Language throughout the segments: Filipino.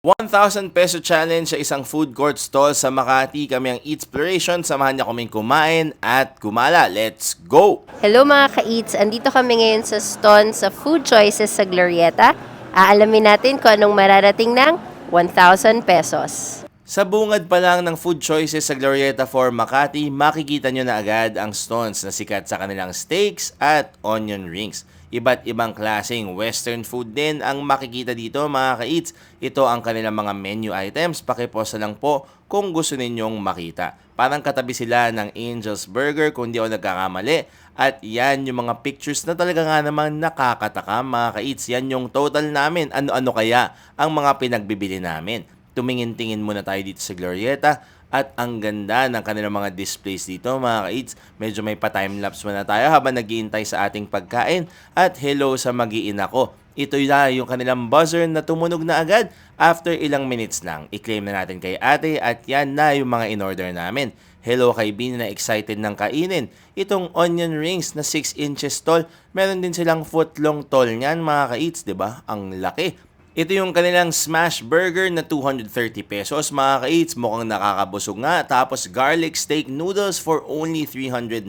1,000 peso challenge sa isang food court stall sa Makati. Kami ang Eatsploration. Samahan niyo kaming kumain at kumala. Let's go! Hello mga ka-eats! Andito kami ngayon sa Stone sa Food Choices sa Glorieta. Aalamin natin kung anong mararating ng 1,000 pesos. Sa bungad pa lang ng food choices sa Glorieta for Makati, makikita nyo na agad ang stones na sikat sa kanilang steaks at onion rings. Iba't ibang klaseng western food din ang makikita dito mga ka-eats. Ito ang kanilang mga menu items. Pakiposa lang po kung gusto ninyong makita. Parang katabi sila ng Angel's Burger kung di ako nagkakamali. At yan yung mga pictures na talaga nga naman nakakataka mga ka-eats. Yan yung total namin. Ano-ano kaya ang mga pinagbibili namin tumingin-tingin muna tayo dito sa Glorieta at ang ganda ng kanilang mga displays dito mga ka-eats. Medyo may pa-timelapse muna tayo habang nagiintay sa ating pagkain at hello sa mag-iina ko. Ito na yung kanilang buzzer na tumunog na agad after ilang minutes lang. I-claim na natin kay ate at yan na yung mga in-order namin. Hello kay Bini na excited ng kainin. Itong onion rings na 6 inches tall, meron din silang foot long tall niyan mga ka-eats, ba? Ang laki. Ito yung kanilang smash burger na 230 pesos mga ka-eats. Mukhang nakakabusog nga. Tapos garlic steak noodles for only 319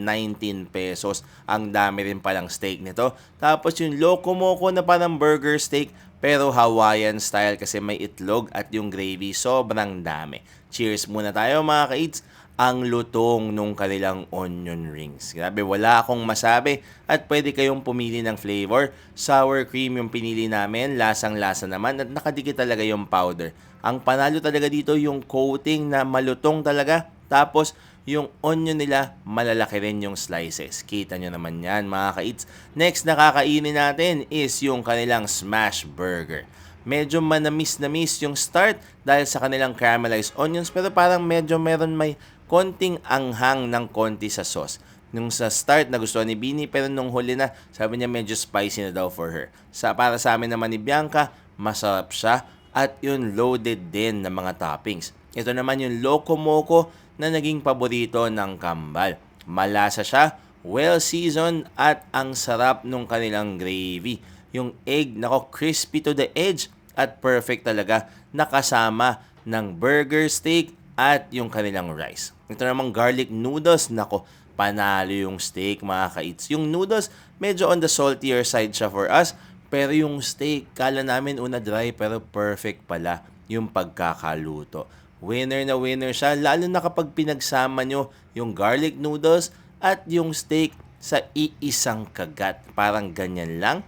pesos. Ang dami rin palang steak nito. Tapos yung Loco Moco na parang burger steak pero Hawaiian style kasi may itlog at yung gravy sobrang dami. Cheers muna tayo mga ka-eats ang lutong nung kanilang onion rings. Grabe, wala akong masabi at pwede kayong pumili ng flavor. Sour cream yung pinili namin, lasang-lasa naman at nakadikit talaga yung powder. Ang panalo talaga dito yung coating na malutong talaga. Tapos, yung onion nila, malalaki rin yung slices. Kita nyo naman yan mga ka-eats. Next na kakainin natin is yung kanilang smash burger medyo manamis na miss yung start dahil sa kanilang caramelized onions pero parang medyo meron may konting anghang ng konti sa sauce. Nung sa start na gusto ni Bini pero nung huli na sabi niya medyo spicy na daw for her. Sa para sa amin naman ni Bianca, masarap siya at yun loaded din ng mga toppings. Ito naman yung Loco Moco na naging paborito ng kambal. Malasa siya, well seasoned at ang sarap nung kanilang gravy. Yung egg, nako, crispy to the edge at perfect talaga nakasama ng burger steak at yung kanilang rice. Ito namang garlic noodles, nako, panalo yung steak mga ka-eats. Yung noodles, medyo on the saltier side siya for us, pero yung steak, kala namin una dry pero perfect pala yung pagkakaluto. Winner na winner siya, lalo na kapag pinagsama nyo yung garlic noodles at yung steak sa iisang kagat. Parang ganyan lang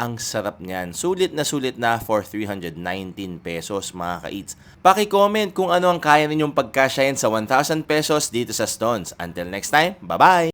ang sarap niyan. Sulit na sulit na for 319 pesos mga ka-eats. Paki-comment kung ano ang kaya ninyong pagkasyahin sa 1,000 pesos dito sa Stones. Until next time, bye-bye!